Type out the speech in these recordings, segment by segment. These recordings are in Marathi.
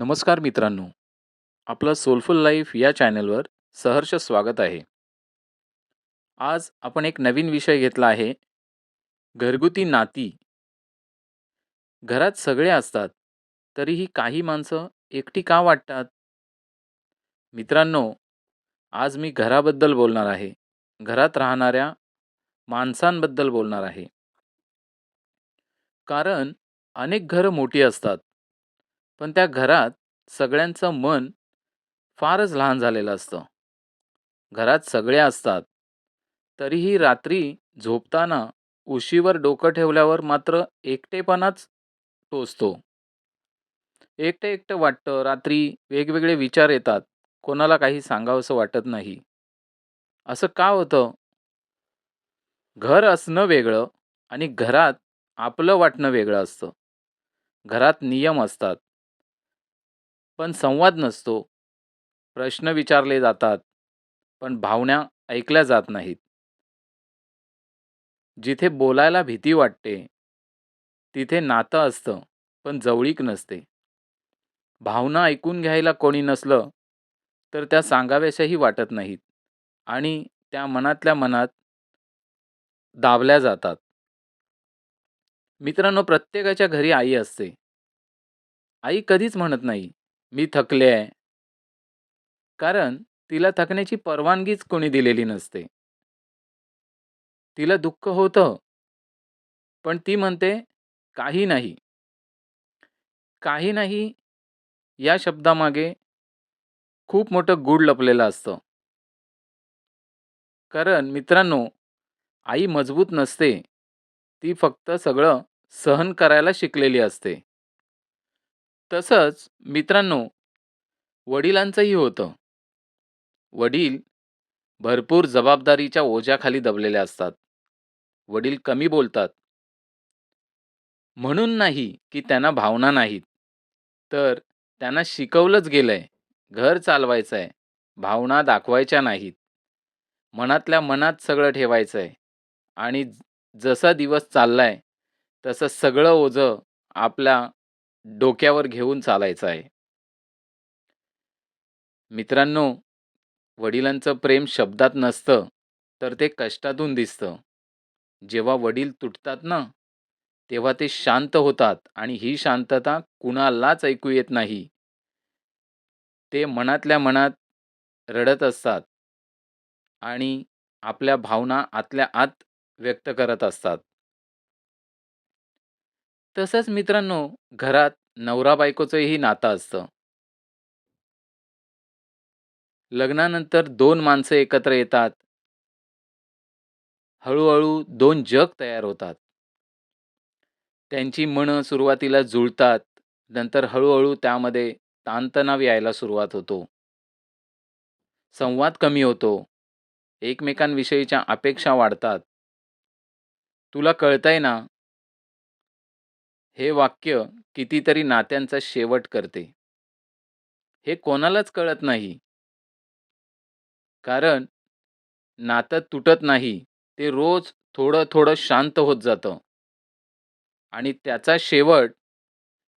नमस्कार मित्रांनो. आपलं सोलफुल लाईफ या चॅनलवर सहर्ष स्वागत आहे. आज आपण एक नवीन विषय घेतला आहे. घरगुती नाती. घरात सगळे असतात तरीही काही माणसं एकटी का वाटतात? मित्रांनो आज मी घराबद्दल बोलणार आहे. घरात राहणाऱ्या माणसांबद्दल बोलणार आहे. कारण अनेक घरं मोठी असतात. पण त्या घरात सगळ्यांचं मन फारच लहान झालेलं असतं. घरात सगळे असतात. तरीही रात्री झोपताना उशीवर डोकं ठेवल्यावर मात्र एकटेपणाच टोचतो. एकटे एकटं वाटतं. रात्री वेगवेगळे विचार येतात. कोणाला काही सांगावंसं वाटत नाही. असं का होतं? घर असणं वेगळं आणि घरात आपलं वाटणं वेगळं असतं. घरात नियम असतात. पण संवाद नसतो. प्रश्न विचारले जातात पण भावना ऐकल्या जात नाहीत. जिथे बोलायला भीती वाटते तिथे नातं असतं पण जवळीक नसते. भावना ऐकून घ्यायला कोणी नसलं तर त्या सांगाव्याशाही वाटत नाहीत आणि त्या मनातल्या मनात दाबल्या जातात. मित्रांनो प्रत्येकाच्या घरी आई असते. आई कधीच म्हणत नाही मी थकले आहे. कारण तिला थकण्याची परवानगीच कोणी दिलेली नसते. तिला दुःख होतं. पण ती म्हणते काही नाही. काही नाही या शब्दामागे खूप मोठं गूढ लपलेलं असतं. कारण मित्रांनो आई मजबूत नसते. ती फक्त सगळं सहन करायला शिकलेली असते. तसंच मित्रांनो वडिलांचंही होतं. वडील भरपूर जबाबदारीच्या ओझ्याखाली दबलेले असतात. वडील कमी बोलतात. म्हणून नाही की त्यांना भावना नाहीत. तर त्यांना शिकवलंच गेलंय घर चालवायचं आहे भावना दाखवायच्या नाहीत. मनातल्या मनात सगळं ठेवायचं आहे आणि जसा दिवस चाललाय तसं सगळं ओझं आपल्या डोक्यावर घेऊन चालायचं आहे. मित्रांनो वडिलांचं प्रेम शब्दात नसतं तर ते कष्टातून दिसतं. जेव्हा वडील तुटतात ना तेव्हा ते शांत होतात आणि ही शांतता कुणालाच ऐकू येत नाही. ते मनातल्या मनात रडत असतात आणि आपल्या भावना आतल्या आत व्यक्त करत असतात. तसंच मित्रांनो घरात नवरा बायकोचंही नातं असतं. लग्नानंतर दोन माणसं एकत्र येतात. हळूहळू दोन जग तयार होतात. त्यांची मनं सुरुवातीला जुळतात नंतर हळूहळू त्यामध्ये ताणतणाव यायला सुरुवात होतो. संवाद कमी होतो. एकमेकांविषयीच्या अपेक्षा वाढतात. तुला कळतंय ना हे वाक्य कितीतरी नात्यांचा शेवट करते. हे कोणालाच कळत नाही. कारण नातं तुटत नाही ते रोज थोडं थोडं शांत होत जातं. आणि त्याचा शेवट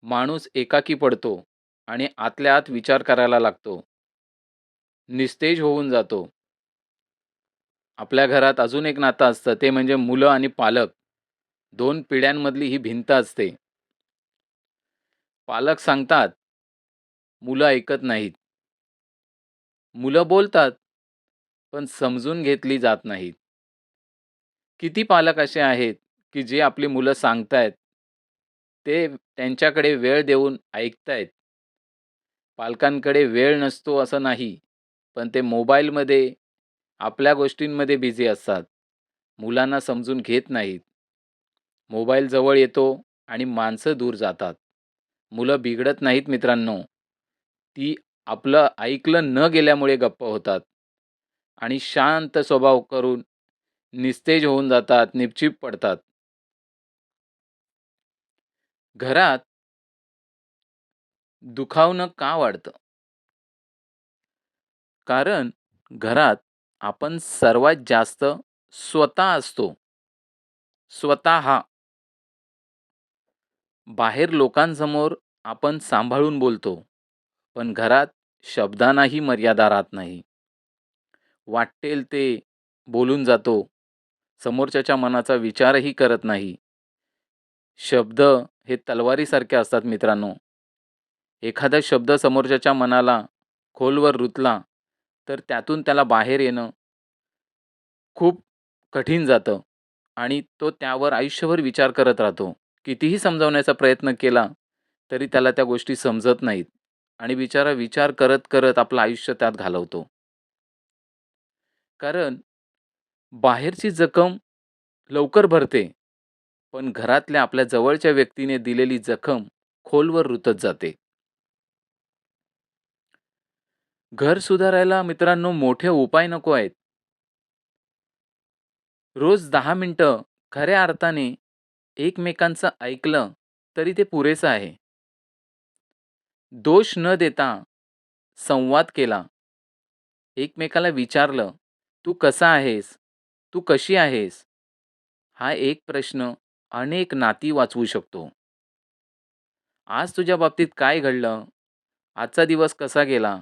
माणूस एकाकी पडतो आणि आतल्या आत विचार करायला लागतो. निस्तेज होऊन जातो. आपल्या घरात अजून एक नातं असतं ते म्हणजे मुलं आणि पालक. दोन पिढ्यांमधली ही भिंत असते. पालक सांगतात मुलं ऐकत नाहीत. मुलं बोलतात पण समजून घेतली जात नाहीत. किती पालक असे आहेत की जे आपली मुलं सांगतायत ते त्यांच्याकडे वेळ देऊन ऐकतायत. पालकांकडे वेळ नसतो असं नाही पण ते मोबाईलमध्ये आपल्या गोष्टींमध्ये बिझी असतात. मुलांना समजून घेत नाहीत. मोबाईल जवळ येतो आणि माणसं दूर जातात. मुलं बिघडत नाहीत मित्रांनो. ती आपलं ऐकलं न गेल्यामुळे गप्प होतात. आणि शांत स्वभाव करून निस्तेज होऊन जातात निपचिप पडतात. घरात दुखावणं का वाढतं? कारण घरात आपण सर्वात जास्त स्वतः असतो. स्वतः बाहेर लोकांसमोर आपण सांभाळून बोलतो पण घरात शब्दांनाही मर्यादा राहत नाही. वाटेल ते बोलून जातो. समोरच्याच्या मनाचा विचारही करत नाही. शब्द हे तलवारीसारखे असतात मित्रांनो. एखादा शब्द समोरच्याच्या मनाला खोलवर रुतला, तर त्यातून त्याला बाहेर येणं खूप कठीण जातं आणि तो त्यावर आयुष्यभर विचार करत राहतो. कितीही समजावण्याचा प्रयत्न केला, तरी त्याला त्या गोष्टी समजत नाहीत आणि बिचारा विचार करत, करत आपलं आयुष्य त्यात घालवतो. कारण बाहेरची जखम लवकर भरते, पण घरातल्या आपल्या जवळच्या व्यक्तीने दिलेली जखम खोलवर रुतत जाते. घर सुधारायला मित्रांनो मोठे उपाय नको आहेत. रोज दहा मिनटं खऱ्या अर्थाने एकमेकांचं ऐकलं तरी ते पुरेसं आहे. दोष न देता संवाद केला. एकमेकाला विचारलं, "तू कसा आहेस? तू कशी आहेस?" हा एक प्रश्न अनेक नाती वाचवू शकतो. आज तुझ्या बाबतीत काय घडलं? आजचा दिवस कसा गेला?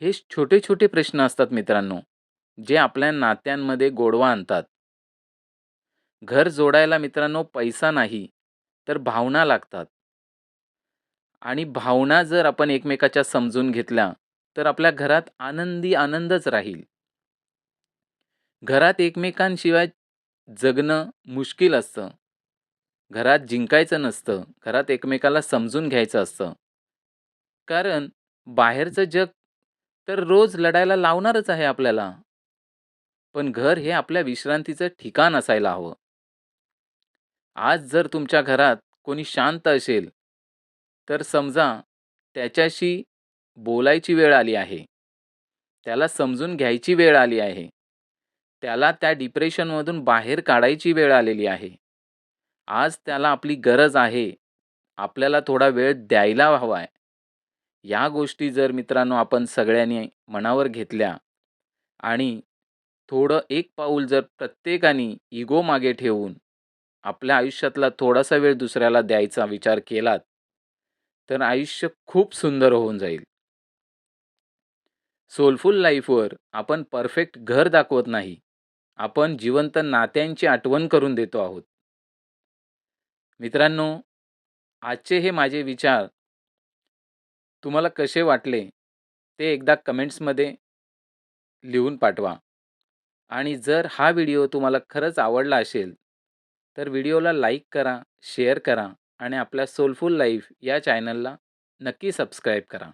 हे छोटे-छोटे प्रश्न असतात मित्रांनो, जे आपल्या नात्यांमध्ये गोडवा आणतात. घर जोडायला मित्रांनो पैसा नाही, तर भावना लागतात. आणि भावना जर आपण एकमेकाच्या समजून घेतल्या, तर आपल्या घरात आनंदी आनंदच राहील. घरात एकमेकांशिवाय जगणं मुश्किल असतं. घरात जिंकायचं नसतं. घरात एकमेकाला समजून घ्यायचं असतं. कारण बाहेरचं जग तर रोज लढायला लावणारच आहे आपल्याला. पण घर हे आपल्या विश्रांतीचं ठिकाण असायला हवं. आज जर तुमच्या घरात कोणी शांत असेल, तर समजा त्याच्याशी बोलायची वेळ आली आहे. त्याला समजून घ्यायची वेळ आली आहे. त्याला त्या डिप्रेशनमधून बाहेर काढायची वेळ आलेली आहे. आज त्याला आपली गरज आहे. आपल्याला थोडा वेळ द्यायला हवा आहे. या गोष्टी जर मित्रांनो आपण सगळ्यांनी मनावर घेतल्या आणि थोडं एक पाऊल जर प्रत्येकाने इगो मागे ठेवून आपल्या आयुष्यातला थोडासा वेळ दुसऱ्याला द्यायचा विचार केलात, तर आयुष्य खूप सुंदर होऊन जाईल. सोलफुल लाईफवर आपण परफेक्ट घर दाखवत नाही. आपण जिवंत नात्यांची आठवण करून देतो आहोत. मित्रांनो, आजचे हे माझे विचार तुम्हाला कसे वाटले, ते एकदा कमेंट्समध्ये लिहून पाठवा. आणि जर हा व्हिडिओ तुम्हाला खरंच आवडला असेल, तर व्हिडिओला लाईक करा, शेअर करा आणि आपल्या सोलफुल लाईफ या चॅनलला नक्की सबस्क्राईब करा.